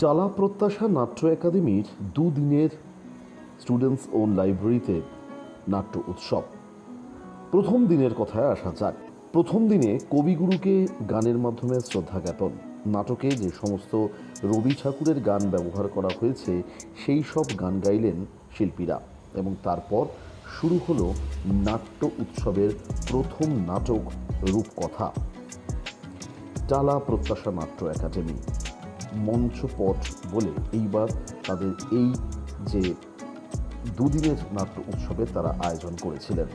টালা প্রত্যাশা নাট্য একাডেমির দুদিনের স্টুডেন্টস ওন লাইব্রেরিতে নাট্য উৎসব। প্রথম দিনের কথায় আসা যাক। প্রথম দিনে কবিগুরুকে গানের মাধ্যমে শ্রদ্ধা জ্ঞাপন। নাটকে যে সমস্ত রবি ঠাকুরের গান ব্যবহার করা হয়েছে, সেই সব গান গাইলেন শিল্পীরা এবং তারপর শুরু হলো নাট্য উৎসবের প্রথম নাটক রূপকথা। টালা প্রত্যাশা নাট্য একাডেমি। মঞ্চপট বলে এইবার তাদের এই যে দুদিনের নাট্য উৎসবে তারা আয়োজন করেছিলেন।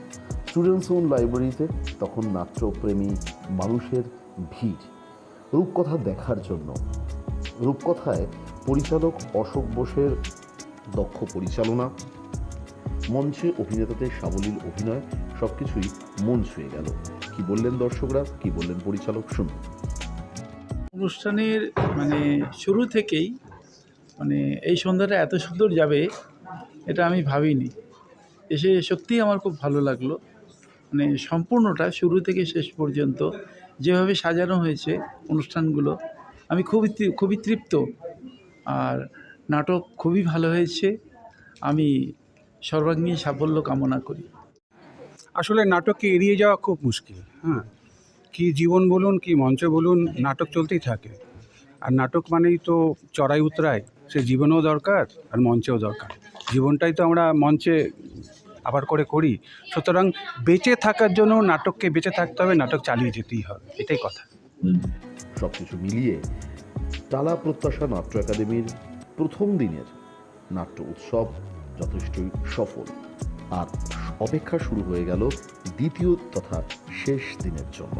স্টুডেন্টস ওন লাইব্রেরিতে তখন নাট্যপ্রেমী মানুষের ভিড়। রূপকথা দেখার জন্য। রূপকথায় পরিচালক অশোক বোসের দক্ষ পরিচালনা, মঞ্চে অভিনেতাদের সাবলীল অভিনয়, সবকিছুই মন ছুঁয়ে গেল। কি বললেন দর্শকরা, কি বললেন পরিচালক শুনুন। অনুষ্ঠানের মানে শুরু থেকেই মানে এই সন্ধ্যাটা এত সুন্দর যাবে, এটা আমি ভাবিনি। এসে সত্যিই আমার খুব ভালো লাগল। মানে সম্পূর্ণটা শুরু থেকে শেষ পর্যন্ত যেভাবে সাজানো হয়েছে অনুষ্ঠানগুলো, আমি খুবই খুবই তৃপ্ত। আর নাটক খুবই ভালো হয়েছে। আমি সর্বাঙ্গীন সাফল্য কামনা করি। আসলে নাটককে এড়িয়ে যাওয়া খুব মুশকিল হ্যাঁ। কি জীবন বলুন, কি মঞ্চ বলুন, নাটক চলতেই থাকে। আর নাটক মানেই তো চড়াই উতরাই, সে জীবনেও দরকার আর মঞ্চেও দরকার। জীবনটাই তো আমরা মঞ্চে আবার করে করি। সুতরাং বেঁচে থাকার জন্য নাটককে বেঁচে থাকতে হবে, নাটক চালিয়ে যেতেই হবে, এটাই কথা। সব কিছু মিলিয়ে টালা প্রত্যাশা নাট্য একাডেমির প্রথম দিনের নাট্য উৎসব যথেষ্টই সফল। আর অপেক্ষা শুরু হয়ে গেল দ্বিতীয় তথা শেষ দিনের জন্য